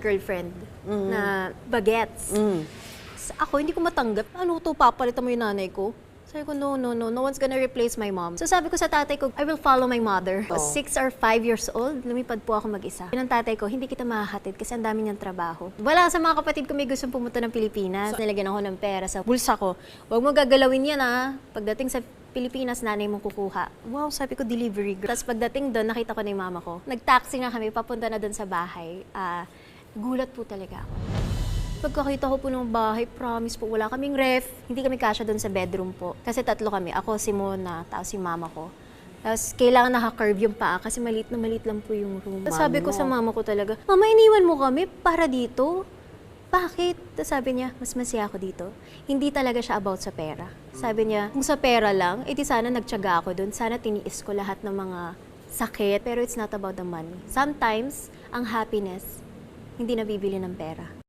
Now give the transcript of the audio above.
girlfriend na bagets. Mm. Ako, hindi ko matanggap. Ano to, papalitan mo yung nanay ko? Sabi ko, no, no, no, no one's gonna replace my mom. So sabi ko sa tatay ko, I will follow my mother. Oh. Six or five years old, lumipad po ako mag-isa. Yun ang tatay ko, hindi kita mahahatid kasi ang dami niyang trabaho. Wala sa mga kapatid ko may gustong pumunta ng Pilipinas. Nilagyan ako ng pera sa bulsa ko. Huwag mo gagalawin yan ha. Pagdating sa Pilipinas, nanay mong kukuha. Wow, sabi ko, delivery girl. Tapos pagdating doon, nakita ko na yung mama ko. Nag-taxi na kami, papunta na doon sa bahay. Ah, gulat po talaga ako. Pagkakita ko po ng bahay, promise po, wala kaming ref. Hindi kami kasya doon sa bedroom po. Kasi tatlo kami. Ako, si Mona, tapos si mama ko. Tapos kailangan naka-curve yung paa kasi maliit na maliit lang po yung room. Tapos sabi ko sa mama ko talaga, Mama, iniwan mo kami para dito? Bakit? Tapos sabi niya, mas masaya ako dito. Hindi talaga siya about sa pera. Sabi niya, kung sa pera lang, edi sana nagtyaga ako doon. Sana tiniis ko lahat ng mga sakit. Pero it's not about the money. Sometimes, ang happiness, hindi nabibili ng pera.